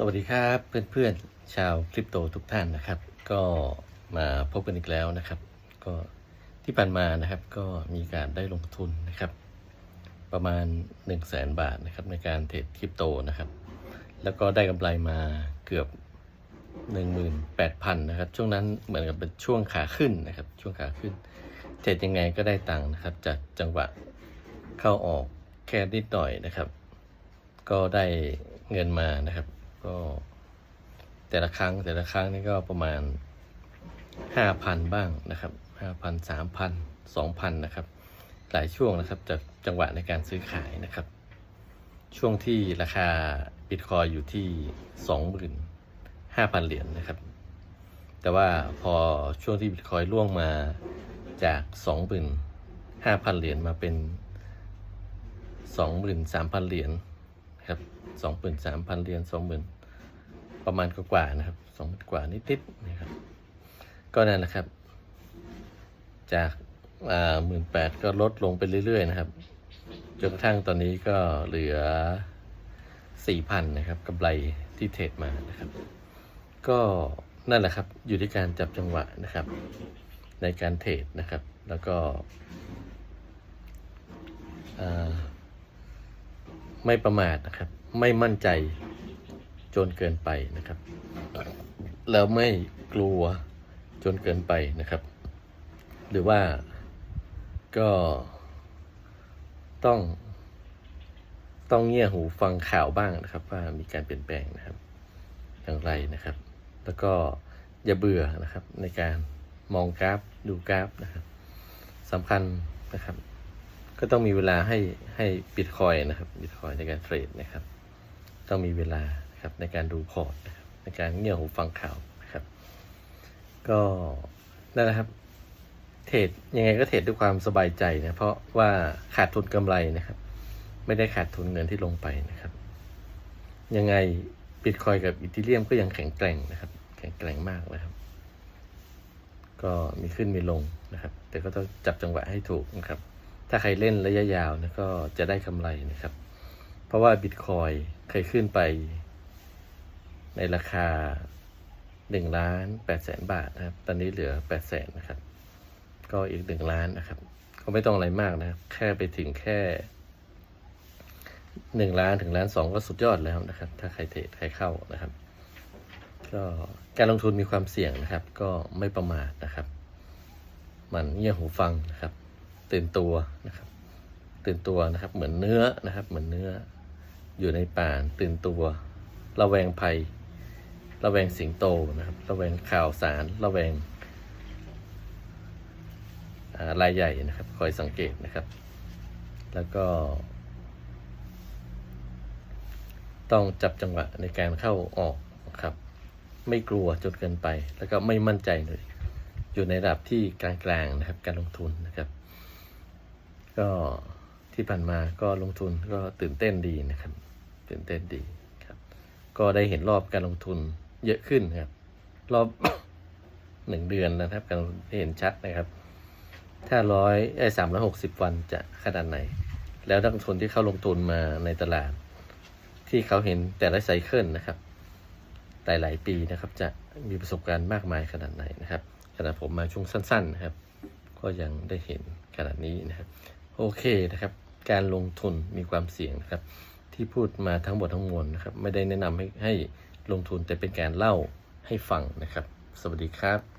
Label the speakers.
Speaker 1: สวัสดีครับเพื่อนๆ ชาวคริปโตทุกท่านนะครับ ก็มาพบกันอีกแล้วนะครับ ก็ที่ผ่านมานะครับก็มีการได้ลงทุนนะครับ ประมาณ 1 0 0 0 0แสนบาทนะครับในการเทรดคริปโตนะครับ แล้วก็ได้กำไรมาเกือบ 18,000นะครับ ช่วงนั้นเหมือนกับเป็นช่วงขาขึ้นนะครับ ช่วงขาขึ้น เทรดยังไงก็ได้ตังค์นะครับ จากจังหวะเข้าออกแค่นิดหน่อยนะครับ ก็ได้เงินมานะครับ ก็แต่ละครั้งแต่ละครั้งนี่ก็ประมาณห้าพันบ้างนะครับห้าพันสามพันสองพันนะครับ หลายช่วงนะครับจากจังหวะในการซื้อขายนะครับ ช่วงที่ราคาบิตคอยอยู่ที่สองหมื่นห้าพันเหรียญนะครับ แต่ว่าพอช่วงที่บิตคอยล่วงมาจากสองหมื่นห้าพันเหรียญมาเป็นสองหมื่นสามพันเหรียญ ครับสองหมื่นสามพันเหรียญสองหมื่นประมาณกว่าๆนะครับสองหมื่นกว่านิดๆนะครับ ก็นั่นนะครับ จากหมื่นแปดก็ลดลงไปเรื่อย ๆ นะครับจนกระทั่งตอนนี้ก็เหลือสี่พันนะครับกำไรที่เทรดมานะครับ ก็นั่นแหละครับอยู่ที่การจับจังหวะนะครับ ในการเทรดนะครับ แล้วก็อ่า ไม่ประมาทนะครับ ไม่มั่นใจจนเกินไปนะครับ แล้วไม่กลัวจนเกินไปนะครับ หรือว่าก็ต้องต้องเงี่ยหูฟังข่าวบ้างนะครับ ว่ามีการเปลี่ยนแปลงนะครับ อย่างไรนะครับ แล้วก็อย่าเบื่อนะครับในการมองกราฟดูกราฟนะครับสำคัญนะครับ ก็ต้องมีเวลาให้ให้บิตคอยนะครับบิตคอยในการเทรดนะครับ ต้องมีเวลานะครับในการดูพอร์ตในการเงี่ยหูฟังข่าวนะครับ ก็นั่นแหละครับเทรดยังไงก็เทรดด้วยความสบายใจนะเพราะว่าขาดทุนกำไรนะครับ ไม่ได้ขาดทุนเงินที่ลงไปนะครับ ยังไงบิตคอยกับอีทีเรียมก็ยังแข็งแกร่งนะครับ แข็งแกร่งมากนะครับ ก็มีขึ้นมีลงนะครับ แต่ก็ต้องจับจังหวะให้ถูกนะครับ ถ้าใครเล่นระยะยาวนะก็จะได้กำไรนะครับ เพราะว่าบิตคอยเคยขึ้นไปในราคา1ล้าน8แสนบาทนะครับ ตอนนี้เหลือ8แสนนะครับ ก็อีก 1 ล้านนะครับ ก็ไม่ต้องอะไรมากนะครับแค่ไปถึงแค่ 1 ล้านถึงล้านสองก็สุดยอดแล้วนะครับ ถ้าใครเทรดใครเข้านะครับ ก็การลงทุนมีความเสี่ยงนะครับ ก็ไม่ประมาทนะครับ มันเงี่ยหูฟังนะครับ ตื่นตัวนะครับ ตื่นตัวนะครับ เหมือนเนื้อนะครับ เหมือนเนื้อ อยู่ในป่าตื่นตัวระแวงภัยระแวงสิงโตนะครับระแวงข่าวสารระแวงอ่ารายใหญ่นะครับ คอยสังเกตนะครับ แล้วก็ ต้องจับจังหวะในการเข้าออกนะครับ ไม่กลัวจนเกินไป แล้วก็ไม่มั่นใจเลยอยู่ในระดับที่กลางๆนะครับ การลงทุนนะครับ ก็ที่ผ่านมาก็ลงทุนก็ตื่นเต้นดีนะครับ ตื่นเต้นดีครับ ก็ได้เห็นรอบการลงทุนเยอะขึ้นครับ รอบหนึ่งเดือนนะครับ การเห็นชัดนะครับ ถ้าร้อยไอ้สามร้อยหกสิบวันจะขนาดไหน แล้วนักลงทุนที่เข้าลงทุนมาในตลาด ที่เขาเห็นแต่ละไซเคิลนะครับหลาย ๆ ปีนะครับ จะมีประสบการณ์มากมายขนาดไหนนะครับขณะผมมาช่วงสั้น ๆ นะครับ ก็ยังได้เห็นขนาดนี้นะครับ โอเคนะครับ การลงทุนมีความเสี่ยงนะครับ ที่พูดมาทั้งหมดทั้งมวลนะครับ ไม่ได้แนะนำให้ให้ลงทุนแต่เป็นการเล่าให้ฟังนะครับ สวัสดีครับ